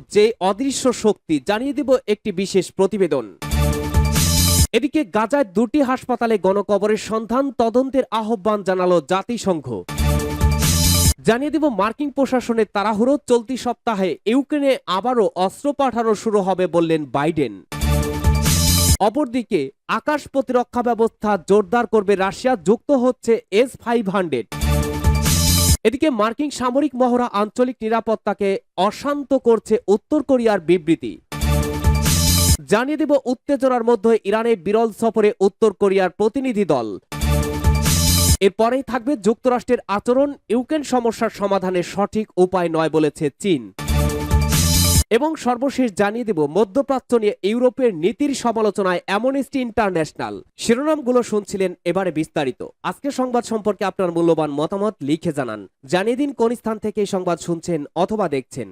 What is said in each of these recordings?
যে অদৃশ্য শক্তি, জানিয়ে দেব একটি বিশেষ প্রতিবেদন। এদিকে গাজায় দুটি হাসপাতালে গণকবরের সন্ধান, তদন্তের আহ্বান জানালো জাতিসংঘ। জানিয়ে দেব মার্কিন প্রশাসনের তাড়াহুড়ো, চলতি সপ্তাহে ইউক্রেনে আবারও অস্ত্র পাঠানো শুরু হবে বললেন বাইডেন। অপরদিকে, আকাশ প্রতিরক্ষা ব্যবস্থা জোরদার করবে রাশিয়া, যুক্ত হচ্ছে এস ফাইভ হান্ড্রেড। এদিকে মার্কিন সামরিক মহড়া আঞ্চলিক নিরাপত্তাকে অশান্ত করছে উত্তর কোরিয়ার বিবৃতি। জানিয়ে দেব, উত্তেজনার মধ্যে ইরানে বিরল সফরে উত্তর কোরিয়ার প্রতিনিধি দল। এরপরেই থাকবে যুক্তরাষ্ট্রের আচরণ, ইউক্রেন সমস্যার সমাধানের সঠিক উপায় নয় বলেছে চীন। এবং সর্বশেষ জানিয়ে দেব, মধ্যপ্রাচ্য নিয়ে ইউরোপের নীতির সমালোচনায় অ্যামনেস্টি ইন্টারন্যাশনাল। শিরোনামগুলো শুনছিলেন এবারে বিস্তারিত। আজকে সংবাদ সম্পর্কে আপনার মূল্যবান মতামত লিখে জানান। জানিয়ে দিন কোন স্থান থেকে সংবাদ শুনছেন অথবা দেখছেন।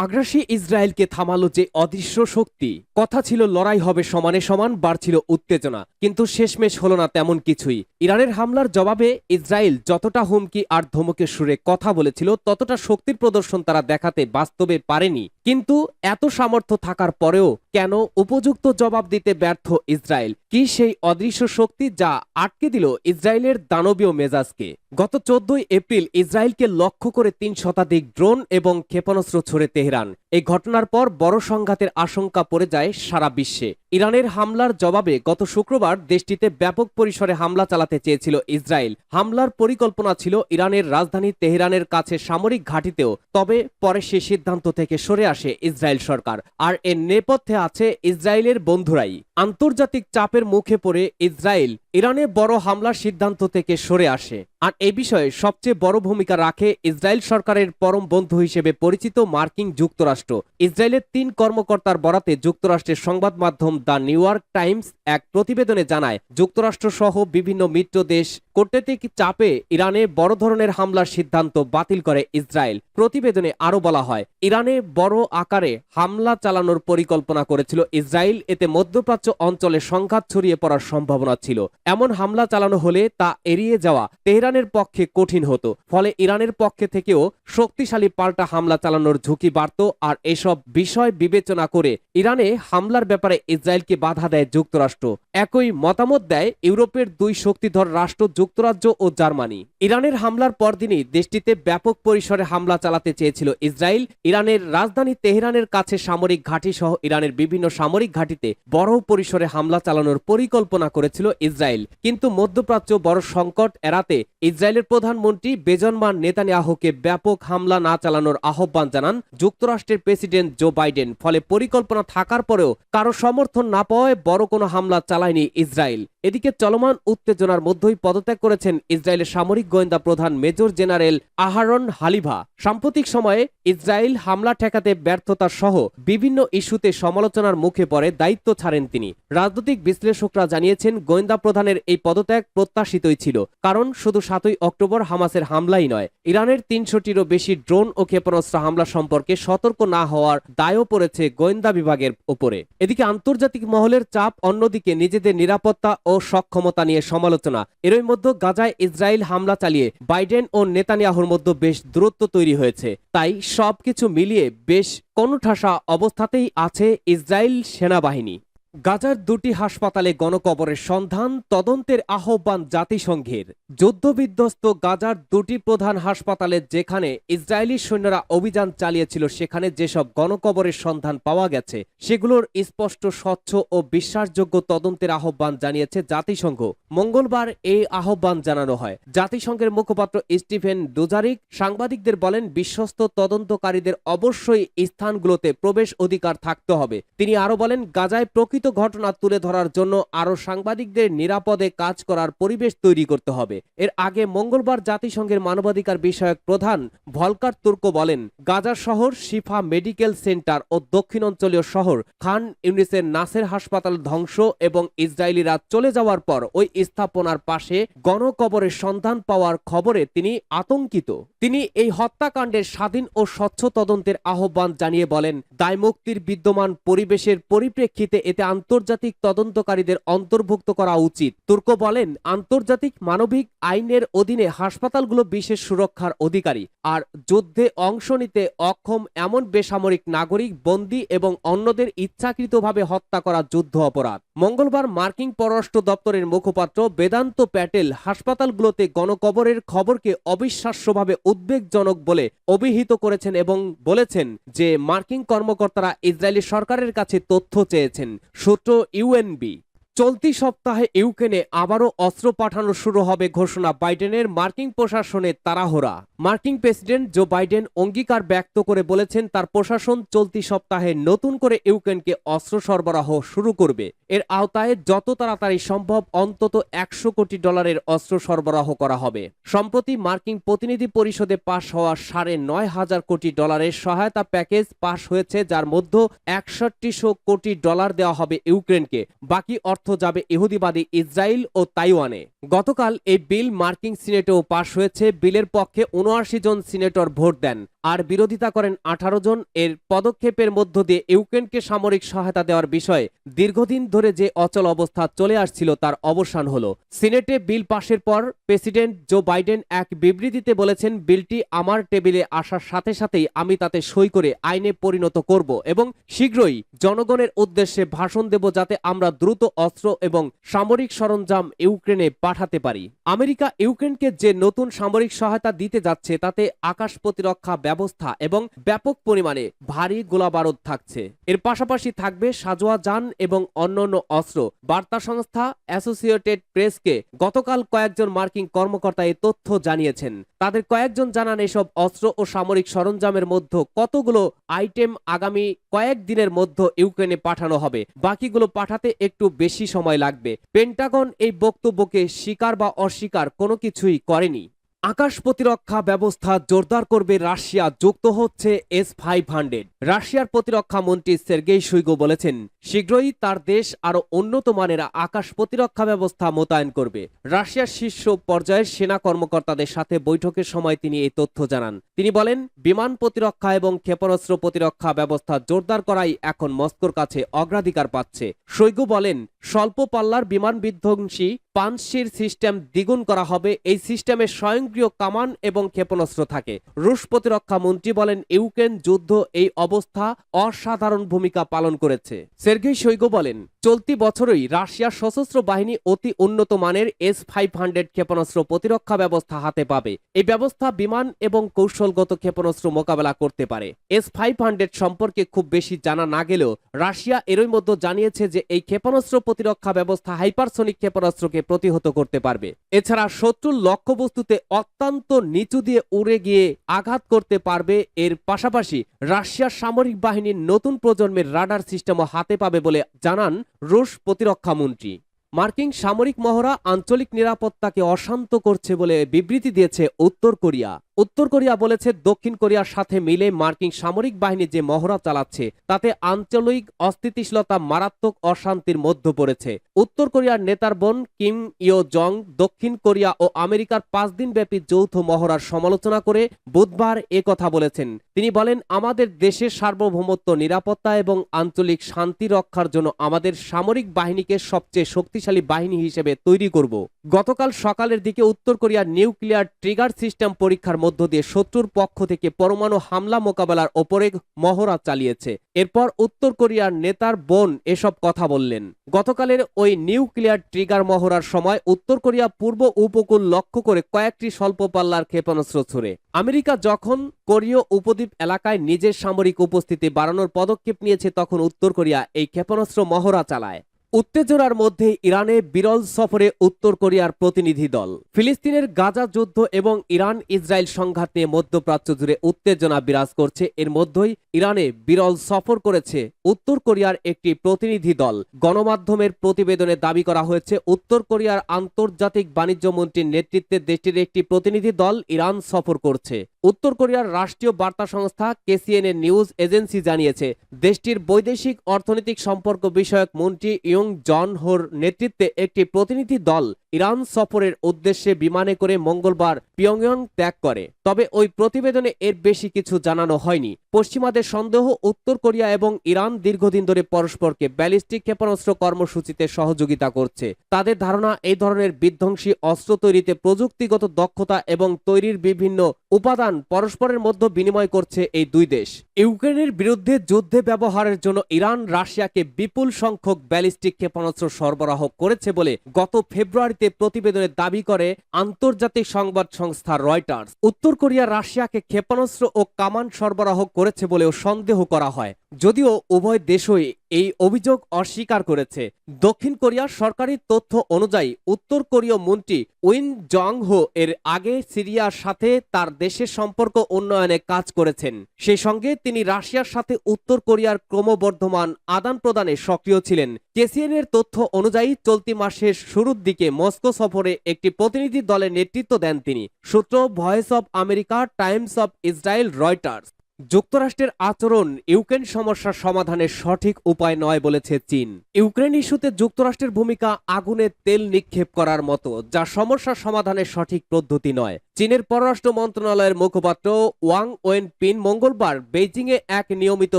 আগ্রাসী ইসরায়েলকে থামালো যে অদৃশ্য শক্তি। কথা ছিল, লড়াই হবে সমানে সমান, বাড়ছিল উত্তেজনা। কিন্তু শেষমেশ হলো না তেমন কিছুই। ইরানের হামলার জবাবে ইসরায়েল যতটা হুমকি আর ধমকে সুরে কথা বলেছিল, ততটা শক্তির প্রদর্শন তারা দেখাতে বাস্তবে পারেনি। কিন্তু এত সামর্থ্য থাকার পরেও কেন উপযুক্ত জবাব দিতে ব্যর্থ ইসরায়েল? কি সেই অদৃশ্য শক্তি যা আটকে দিল ইসরায়েলের দানবীয় মেজাজকে? গত চোদ্দই এপ্রিল ইসরায়েলকে লক্ষ্য করে তিন শতাধিক ড্রোন এবং ক্ষেপণাস্ত্র ছড়ে তেহরান। এই ঘটনার পর বড় সংঘাতের আশঙ্কা পড়ে যায় সারা বিশ্বে। ইরানের হামলার জবাবে গত শুক্রবার দেশটিতে ব্যাপক পরিসরে হামলা চালাতে চেয়েছিল ইসরায়েল। হামলার পরিকল্পনা ছিল ইরানের রাজধানী তেহরানের কাছে সামরিক ঘাঁটিতেও, তবে পরে সে সিদ্ধান্ত থেকে সরে আসে ইসরায়েল সরকার। আর এর নেপথ্যে আছে ইসরায়েলের বন্ধুরাই। আন্তর্জাতিক চাপের মুখে পড়ে ইসরায়েল। ইরানে বড় হামলার সিদ্ধান্ত থেকে সরে আসে। আর এ বিষয়ে সবচেয়ে বড় ভূমিকা রাখে ইসরায়েল সরকারের পরম বন্ধু হিসেবে পরিচিত মার্কিন যুক্তরাষ্ট্র। ইসরায়েলের তিন কর্মকর্তার বরাতে যুক্তরাষ্ট্রের সংবাদ মাধ্যম দ্য নিউ ইয়র্ক টাইমস এক প্রতিবেদনে জানায় যুক্তরাষ্ট্র সহ বিভিন্ন মিত্র দেশ কূটনৈতিক চাপে ইরানে বড় ধরনের হামলার সিদ্ধান্ত বাতিল করে ইসরায়েল। প্রতিবেদনে আরও বলা হয়, ইরানে বড় আকারে হামলা চালানোর পরিকল্পনা করেছিল ইসরায়েল, এতে মধ্যপ্রাচ্য অঞ্চলে সংঘাত ছড়িয়ে পড়ার সম্ভাবনা ছিল। এমন হামলা চালানো হলে তা এড়িয়ে যাওয়া তেহরানের পক্ষে কঠিন হতো। ফলে ইরানের পক্ষে থেকেও শক্তিশালী পাল্টা হামলা চালানোর ঝুঁকি বাড়ত আর এসব বিষয় বিবেচনা করে ইরানে হামলার ব্যাপারে ইসরায়েলকে বাধা দেয় যুক্তরাষ্ট্র। একই মতামত দেয় ইউরোপের দুই শক্তিধর রাষ্ট্র যুক্তরাজ্য ও জার্মানি। ইরানের হামলার পরদিনই দেশটিতে ব্যাপক পরিসরে হামলা চালাতে চেয়েছিল ইসরায়েল। ইরানের রাজধানী তেহরানের কাছে সামরিক ঘাঁটি সহ ইরানের বিভিন্ন সামরিক ঘাঁটিতে বড় পরিসরে হামলা চালানোর পরিকল্পনা করেছিল ইসরায়েল। কিন্তু মধ্যপ্রাচ্য বড় সংকট এড়াতে ইসরায়েলের প্রধানমন্ত্রী বেজনমান নেতানিয়াহুকে ব্যাপক হামলা না চালানোর আহ্বান জানান যুক্তরাষ্ট্রের প্রেসিডেন্ট জো বাইডেন। ফলে পরিকল্পনা থাকার পরেও কারও সমর্থন না পাওয়ায় বড় কোনো হামলা চালায়নি ইসরায়েল। এদিকে চলমান উত্তেজনার মধ্যেই পদত্যাগ করেছেন ইসরায়েলের সামরিক গোয়েন্দা প্রধান মেজর জেনারেল আহারন হালিভা। সাম্প্রতিক সময়ে ইসরায়েল হামলা ঠেকাতে ব্যর্থতা সহ বিভিন্ন ইস্যুতে সমালোচনার মুখে পড়ে দায়িত্ব ছাড়েন তিনি। রাজনৈতিক বিশ্লেষকরা জানিয়েছেন, গোয়েন্দা প্রধানের এই পদত্যাগ প্রত্যাশিতই ছিল, কারণ শুধু সাতই অক্টোবর হামাসের হামলাই নয়, ইরানের তিনশোটিরও বেশি ড্রোন ও ক্ষেপণাস্ত্র হামলা সম্পর্কে সতর্ক না হওয়ার দায়ও পড়েছে গোয়েন্দা বিভাগের ওপরে। এদিকে আন্তর্জাতিক মহলের চাপ অন্যদিকে নিজেদের নিরাপত্তা সক্ষমতা নিয়ে সমালোচনা। এরই মধ্যে গাজায় ইসরায়েল হামলা চালিয়ে বাইডেন ও নেতানিয়াহুর মধ্যে বেশ দূরত্ব তৈরি হয়েছে। তাই সবকিছু মিলিয়ে বেশ কোনো ঠাসা অবস্থাতেই আছে ইসরায়েল সেনাবাহিনী। গাজার দুটি হাসপাতালে গণকবরের সন্ধান, তদন্তের আহ্বান জাতিসংঘের। যুদ্ধবিধ্বস্ত গাজার দুটি প্রধান হাসপাতালে যেখানে ইসরায়েলি সৈন্যরা অভিযান চালিয়েছিল, সেখানে যেসব গণকবরের সন্ধান পাওয়া গেছে, সেগুলোর স্পষ্ট, স্বচ্ছ ও বিশ্বাসযোগ্য তদন্তের আহ্বান জানিয়েছে জাতিসংঘ। মঙ্গলবার এই আহ্বান জানানো হয়। জাতিসংঘের মুখপাত্র স্টিফেন ডুজারিক সাংবাদিকদের বলেন, বিশ্বস্ত তদন্তকারীদের অবশ্যই স্থানগুলোতে প্রবেশ অধিকার থাকতে হবে। তিনি আরও বলেন, গাজায় প্রকৃত ঘটনা তুলে ধরার জন্য আরও সাংবাদিকদের নিরাপদে কাজ করার পরিবেশ তৈরি করতে হবে। এর আগে মঙ্গলবার জাতিসংঘের মানবাধিকার বিষয়ক প্রধান ভলকার তুর্ক বলেন, গাজা শহর শিফা মেডিকেল সেন্টার ও দক্ষিণাঞ্চলীয় শহর খান ইউনিসের নাসের হাসপাতাল ধ্বংস এবং ইসরায়েলিরা চলে যাওয়ার পর ওই স্থাপনার পাশে গণকবরের সন্ধান পাওয়ার খবরে তিনি আতঙ্কিত। তিনি এই হত্যাকাণ্ডের স্বাধীন ও স্বচ্ছ তদন্তের আহ্বান জানিয়ে বলেন, দায়মুক্তির বিদ্যমান পরিবেশের পরিপ্রেক্ষিতে এতে আন্তর্জাতিক তদন্তকারীদের অন্তর্ভুক্ত করা উচিত। তুর্ক বলেন, আন্তর্জাতিক মানবিক আইনের অধীনে হাসপাতালগুলো বিশেষ সুরক্ষার অধিকারী, আর যুদ্ধে অংশ নিতে অক্ষম এমন বেসামরিক নাগরিক, বন্দী এবং অন্যদের ইচ্ছাকৃতভাবে হত্যা করা যুদ্ধ অপরাধ। মঙ্গলবার মার্কিন পররাষ্ট্র দপ্তরের মুখপাত্র বেদান্ত প্যাটেল হাসপাতালগুলোতে গণকবরের খবরকে অবিশ্বাস্যভাবে উদ্বেগজনক বলে অভিহিত করেছেন এবং বলেছেন যে, মার্কিন কর্মকর্তারা ইসরায়েলি সরকারের কাছে তথ্য চেয়েছেন। সূত্র ইউএনবি চলতি সপ্তাহে ইউক্রেনে আবারও অস্ত্র পাঠানো শুরু হবে ঘোষণা বাইডেনের মার্কিন প্রশাসনের তাড়াহুড়া। মার্কিন প্রেসিডেন্ট জো বাইডেন অঙ্গীকার ব্যক্ত করে বলেছেন তার প্রশাসন চলতি সপ্তাহে নতুন করে ইউক্রেনকে অস্ত্র সরবরাহ শুরু করবে। এর আওতায় যত তাড়াতাড়ি সম্ভব অন্তত একশো কোটি ডলারের অস্ত্র সরবরাহ করা হবে। সম্প্রতি মার্কিন প্রতিনিধি পরিষদে পাশ হওয়া সাড়ে নয় হাজার কোটি ডলারের সহায়তা প্যাকেজ পাশ হয়েছে, যার মধ্যে একষট্টিশো কোটি ডলার দেওয়া হবে ইউক্রেনকে। বাকি অর্থ যাবে ইহুদিবাদী ইসরায়েল ও তাইওয়ানে। গতকাল এই বিল মার্কিন সিনেটেও পাশ হয়েছে। বিলের পক্ষে উনআশি জন সিনেটর ভোট দেন আর বিরোধিতা করেন আঠারো জন। এর পদক্ষেপের মধ্য দিয়ে ইউক্রেনকে সামরিক সহায়তা দেওয়ার বিষয়ে দীর্ঘদিন ধরে যে অচল অবস্থা চলে আসছিল তার অবসান হল। সিনেটে বিল পাশের পর প্রেসিডেন্ট জো বাইডেন এক বিবৃতিতে বলেছেন, বিলটি আমার টেবিলে আসার সাথে সাথেই আমি তাতে সই করে আইনে পরিণত করব এবং শীঘ্রই জনগণের উদ্দেশ্যে ভাষণ দেব যাতে আমরা দ্রুত অস্ত্র এবং সামরিক সরঞ্জাম ইউক্রেনে পাঠাতে পারি। আমেরিকা ইউক্রেনকে যে নতুন সামরিক সহায়তা দিতে যাচ্ছে, তাতে আকাশ প্রতিরক্ষা ব্যবস্থা এবং ব্যাপক পরিমাণে ভারী গোলাবারুদ থাকছে। এর পাশাপাশি থাকবে সাজোয়া যান এবং অন্যান্য অস্ত্র। বার্তা সংস্থা অ্যাসোসিয়েটেড প্রেসকে গতকাল কয়েকজন মার্কিন কর্মকর্তা এই তথ্য জানিয়েছেন। তাদের কয়েকজন জানান এসব অস্ত্র ও সামরিক সরঞ্জামের মধ্যে কতগুলো আইটেম আগামী কয়েকদিনের মধ্যে ইউক্রেনে পাঠানো হবে, বাকিগুলো পাঠাতে একটু বেশি সময় লাগবে। পেন্টাগন এই বক্তব্যকে স্বীকার বা অস্বীকার কোনো কিছুই করেনি। আকাশ প্রতিরক্ষা ব্যবস্থা জোরদার করবে রাশিয়া, যুক্ত হচ্ছে এস ফাইভ হান্ড্রেড রাশিয়ার প্রতিরক্ষা মন্ত্রী সের্গেই শুইগো বলেছেন, শীঘ্রই তার দেশ আরও উন্নত মানের আকাশ প্রতিরক্ষা ব্যবস্থা মোতায়েন করবে। রাশিয়ার শীর্ষ পর্যায়ের সেনা কর্মকর্তাদের সাথে বৈঠকের সময় তিনি এই তথ্য জানান। তিনি বলেন, বিমান প্রতিরক্ষা এবং ক্ষেপণাস্ত্র প্রতিরক্ষা ব্যবস্থা জোরদার করাই এখন মস্কোর কাছে অগ্রাধিকার পাচ্ছে। শৈগু বলেন, স্বল্প পাল্লার বিমান বিধ্বংসী পানশির সিস্টেম দ্বিগুণ করা হবে। এই সিস্টেমে স্বয়ংক্রিয় কামান এবং ক্ষেপণাস্ত্র থাকে। রুশ প্রতিরক্ষা মন্ত্রী বলেন, ইউক্রেন যুদ্ধ এই অবস্থা অসাধারণ ভূমিকা পালন করেছে। সের্গেই শৈগো বলেন চলতি বছরই রাশিয়ার সশস্ত্র বাহিনী অতি উন্নত মানের এস ফাইভ হান্ড্রেড ক্ষেপণাস্ত্র প্রতিরক্ষা ব্যবস্থা হাতে পাবে। এই ব্যবস্থা বিমান এবং কৌশলগত ক্ষেপণাস্ত্র মোকাবেলা করতে পারে। এস ফাইভ হান্ড্রেড সম্পর্কে খুব বেশি জানা না গেলেও রাশিয়া এরই মধ্যে জানিয়েছে যে এই ক্ষেপণাস্ত্র প্রতিরক্ষা ব্যবস্থা হাইপারসনিক ক্ষেপণাস্ত্রকে প্রতিহত করতে পারবে। এছাড়া শত্রুর লক্ষ্যবস্তুতে অত্যন্ত নিচু দিয়ে উড়ে গিয়ে আঘাত করতে পারবে। এর পাশাপাশি রাশিয়ার সামরিক বাহিনীর নতুন প্রজন্মের রাডার সিস্টেমও হাতে পাবে বলে জানান রুশ প্রতিরক্ষা মন্ত্রী। মার্কিন সামরিক মহড়া আঞ্চলিক নিরাপত্তাকে অশান্ত করছে বলে বিবৃতি দিয়েছে উত্তর কোরিয়া। উত্তর কোরিয়া বলেছে, দক্ষিণ কোরিয়ার সাথে মিলে মার্কিন সামরিক বাহিনী যে মহড়া চালাচ্ছে, তাতে আঞ্চলিক অস্থিতিশীলতা মারাত্মক অশান্তির মধ্যে পড়েছে। উত্তর কোরিয়ার নেতার বোন কিম ইও জং দক্ষিণ কোরিয়া ও আমেরিকার পাঁচ দিনব্যাপী যৌথ মহড়ার সমালোচনা করে বুধবার এ কথা বলেছেন। তিনি বলেন, আমাদের দেশের সার্বভৌমত্ব, নিরাপত্তা এবং আঞ্চলিক শান্তি রক্ষার জন্য আমাদের সামরিক বাহিনীকে সবচেয়ে শক্তিশালী বাহিনী হিসেবে তৈরি করব। গতকাল সকালের দিকে উত্তর কোরিয়ার নিউক্লিয়ার ট্রিগার সিস্টেম পরীক্ষার মধ্য দিয়ে শত্রুর পক্ষ থেকে পরমাণু হামলা মোকাবেলার ওপরে মহড়া চালিয়েছে। এরপর উত্তর কোরিয়ার নেতার বোন এসব কথা বললেন। গতকালের ওই নিউক্লিয়ার ট্রিগার মহড়ার সময় উত্তর কোরিয়া পূর্ব উপকূল লক্ষ্য করে কয়েকটি স্বল্প পাল্লার ক্ষেপণাস্ত্র ছুড়ে। আমেরিকা যখন কোরীয় উপদ্বীপ এলাকায় নিজের সামরিক উপস্থিতি বাড়ানোর পদক্ষেপ নিয়েছে, তখন উত্তর কোরিয়া এই ক্ষেপণাস্ত্র মহড়া চালায়। উত্তেজনার মধ্যে ইরানে বিরল সফরে উত্তর কোরিয়ার প্রতিনিধি দল। ফিলিস্তিনের গাজা যুদ্ধ এবং ইরান ইসরায়েল সংঘাত নিয়ে মধ্যপ্রাচ্য জুড়ে উত্তেজনা বিরাজ করছে। এর মধ্যেই ইরানে বিরল সফর করেছে উত্তর কোরিয়ার একটি প্রতিনিধি দল। গণমাধ্যমের প্রতিবেদনে দাবি করা হয়েছে, উত্তর কোরিয়ার আন্তর্জাতিক বাণিজ্য মন্ত্রীর নেতৃত্বে দেশটির একটি প্রতিনিধি দল ইরান সফর করছে। উত্তর কোরিয়ার রাষ্ট্রীয় বার্তা সংস্থা কেসিএনএ নিউজ এজেন্সি জানিয়েছে, দেশটির বৈদেশিক অর্থনৈতিক সম্পর্ক বিষয়ক মন্ত্রী ইয়ং জন হোর নেতৃত্বে একটি প্রতিনিধি দল ইরান সফরের উদ্দেশ্যে বিমানে করে মঙ্গলবার পিয়ংয়ং ত্যাগ করে। তবে ওই প্রতিবেদনে এর বেশি কিছু জানানো হয়নি। পশ্চিমাদের সন্দেহ, উত্তর কোরিয়া এবং ইরান দীর্ঘদিন ধরে পরস্পরকে ব্যালিস্টিক ক্ষেপণাস্ত্র কর্মসূচিতে সহযোগিতা করছে। তাদের ধারণা, এই ধরনের বিধ্বংসী অস্ত্র তৈরিতে প্রযুক্তিগত দক্ষতা এবং তৈরির বিভিন্ন উপাদান পরস্পরের মধ্যে বিনিময় করছে এই দুই দেশ। ইউক্রেনের বিরুদ্ধে যুদ্ধে ব্যবহারের জন্য ইরান রাশিয়াকে বিপুল সংখ্যক ব্যালিস্টিক ক্ষেপণাস্ত্র সরবরাহ করেছে বলে গত ফেব্রুয়ারিতে প্রতিবেদনে দাবি করে আন্তর্জাতিক সংবাদ সংস্থা রয়টার্স। উত্তর কোরিয়া রাশিয়াকে ক্ষেপণাস্ত্র ও কামান সরবরাহ করেছে বলেও সন্দেহ করা হয়। যদিও উভয় দেশই এই অভিযোগ অস্বীকার করেছে। দক্ষিণ কোরিয়ার সরকারি তথ্য অনুযায়ী উত্তর কোরীয় মন্ত্রী উইন জং হো এর আগে সিরিয়ার সাথে তার দেশের সম্পর্ক উন্নয়নে কাজ করেছেন। সেই সঙ্গে তিনি রাশিয়ার সাথে উত্তর কোরিয়ার ক্রমবর্ধমান আদান প্রদানে সক্রিয় ছিলেন। কেসিএন এর তথ্য অনুযায়ী চলতি মাসের শুরুর দিকে মস্কো সফরে একটি প্রতিনিধি দলের নেতৃত্ব দেন তিনি। সূত্র Voice of America, Times of Israel, Reuters. যুক্তরাষ্ট্রের আচরণ ইউক্রেন সমস্যার সমাধানের সঠিক উপায় নয় বলেছে চীন। ইউক্রেন ইস্যুতে যুক্তরাষ্ট্রের ভূমিকা আগুনে তেল নিক্ষেপ করার মতো, যা সমস্যার সমাধানের সঠিক পদ্ধতি নয়। চীনের পররাষ্ট্র মন্ত্রণালয়ের মুখপাত্র ওয়াং ওয়েন পিন মঙ্গলবার বেইজিংয়ে এক নিয়মিত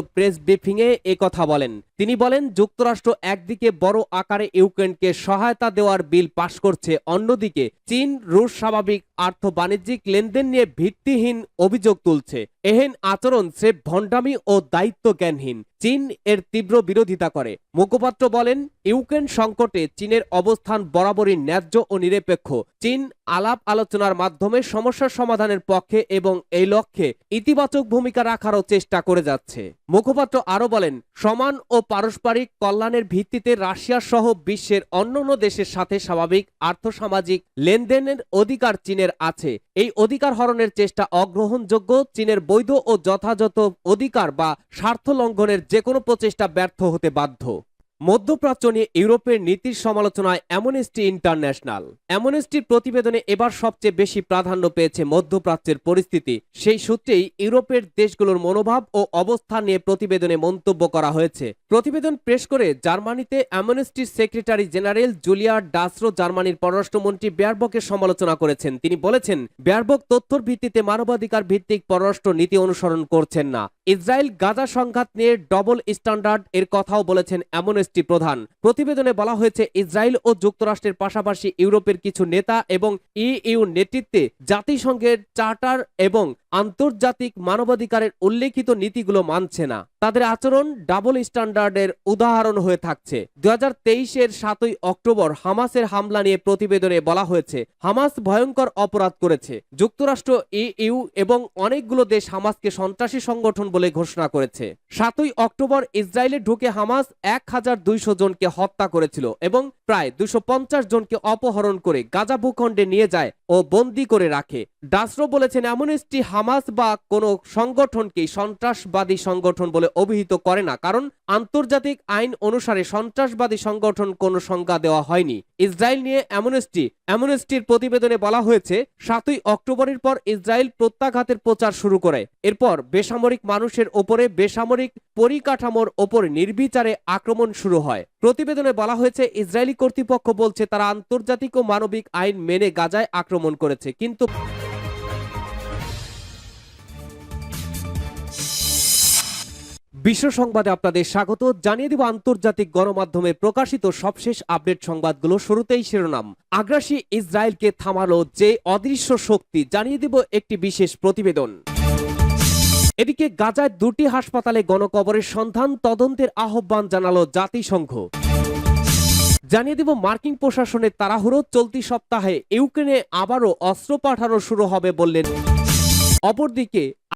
প্রেস ব্রিফিংয়ে কথা বলেন। তিনি বলেন, যুক্তরাষ্ট্র একদিকে বড় আকারে ইউক্রেনকে সহায়তা দেওয়ার বিল পাশ করছে, অন্যদিকে চীন, রুশ স্বাভাবিক আর্থ বাণিজ্যিক লেনদেন নিয়ে ভিত্তিহীন অভিযোগ তুলছে। এহেন আচরণ স্রেফ ভণ্ডামি ও দায়িত্ব জ্ঞানহীন চীন এর তীব্র বিরোধিতা করে। মুখপাত্র বলেন, ইউক্রেন সংকটে চীনের অবস্থান বরাবরই ন্যায্য ও নিরপেক্ষ। চীন আলাপ আলোচনার মাধ্যমে সমস্যার সমাধানের পক্ষে এবং এই লক্ষ্যে ইতিবাচক ভূমিকা রাখারও চেষ্টা করে যাচ্ছে। মুখপাত্র আরও বলেন, সমান ও পারস্পরিক কল্যাণের ভিত্তিতে রাশিয়া সহ বিশ্বের অন্যান্য দেশের সাথে স্বাভাবিক আর্থসামাজিক লেনদেনের অধিকার চীনের আছে। এই অধিকার হরণের চেষ্টা অগ্রহণযোগ্য চীনের বৈধ ও যথাযথ অধিকার বা স্বার্থ লঙ্ঘনের যে কোনো প্রচেষ্টা ব্যর্থ হতে বাধ্য। মধ্যপ্রাচ্য নিয়ে ইউরোপের নীতির সমালোচনায় অ্যামনেস্টি ইন্টারন্যাশনাল। অ্যামনেস্টির প্রতিবেদনে এবার সবচেয়ে বেশি প্রাধান্য পেয়েছে মধ্যপ্রাচ্যের পরিস্থিতি। সেই সূত্রেই ইউরোপের দেশগুলোর মনোভাব ও অবস্থান নিয়ে প্রতিবেদনে মন্তব্য করা হয়েছে। প্রতিবেদন পেশ করে জার্মানিতে অ্যামনেস্টির সেক্রেটারি জেনারেল জুলিয়ার ডাসরো জার্মানির পররাষ্ট্রমন্ত্রী বেয়ারবকের সমালোচনা করেছেন। তিনি বলেছেন, বেয়ারবক তথ্যর ভিত্তিতে মানবাধিকার ভিত্তিক পররাষ্ট্র নীতি অনুসরণ করছেন না। ইসরায়েল গাজা সংঘাত নিয়ে ডবল স্ট্যান্ডার্ড এর কথাও বলেছেন অ্যামনেস্টি প্রধান। প্রতিবেদনে বলা হয়েছে, ইসরায়েল ও যুক্তরাষ্ট্রের পাশাপাশি ইউরোপের কিছু নেতা এবং ইইউ নেতৃত্বে জাতিসংঘের চার্টার এবং আন্তর্জাতিক মানবাধিকারের উল্লেখিত নীতিগুলো মানছে না। তাদের আচরণ, ডাবল স্ট্যান্ডার্ডের উদাহরণ হয়ে থাকছে। দু হাজার তেইশের সাতই অক্টোবর হামাসের হামলা নিয়ে প্রতিবেদনে বলা হয়েছে, হামাস ভয়ঙ্কর অপরাধ করেছে। যুক্তরাষ্ট্র ইইউ এবং অনেকগুলো দেশ হামাসকে সন্ত্রাসী সংগঠন বলে ঘোষণা করেছে। সাতই অক্টোবর ইসরায়েলে ঢুকে হামাস এক হাজার দুইশো জনকে হত্যা করেছিল এবং প্রায় দুশো পঞ্চাশ জনকে অপহরণ করে গাজা ভূখণ্ডে নিয়ে যায় ও বন্দি করে রাখে। ডাসরো বলেছেন অ্যামনেস্টি হামাস বা কোনো সংগঠনকেই সন্ত্রাসবাদী সংগঠন বলে অভিহিত করে না, কারণ আন্তর্জাতিক আইন অনুসারে সন্ত্রাসবাদী সংগঠন কোনো সংজ্ঞা দেওয়া হয়নি। ইসরায়েল নিয়ে অ্যামনেস্টি। অ্যামনেস্টির প্রতিবেদনে বলা হয়েছে, সাতই অক্টোবরের পর ইসরায়েল প্রত্যাঘাতের প্রচার শুরু করে। এরপর বেসামরিক মানুষের ওপরে বেসামরিক পরিকাঠামোর ওপর নির্বিচারে আক্রমণ শুরু হয়। প্রতিবেদনে বলা হয়েছে, ইসরায়েলি কর্তৃপক্ষ বলছে, তারা আন্তর্জাতিক ও মানবিক আইন মেনে গাজায় আক্রমণ করেছে, কিন্তু বিশ্ব সংবাদে আপনাদের স্বাগত। জানিয়ে দেব আন্তর্জাতিক গণমাধ্যমে প্রকাশিত সবশেষ আপডেট সংবাদগুলো শুরুতেই শিরোনাম। আগ্রাসী ইসরায়েলকে থামালো যে অদৃশ্য শক্তি, জানিয়ে দেব একটি বিশেষ প্রতিবেদন। এদিকে গাজায় দুটি হাসপাতালে গণকবরের সন্ধান, তদন্তের আহ্বান জানালো জাতিসংঘ। জানিয়ে দেব মার্কিন প্রশাসনের তাড়াহুড়ো, চলতি সপ্তাহে ইউক্রেনে আবারও অস্ত্র পাঠানো শুরু হবে বললেন। অপরদিকে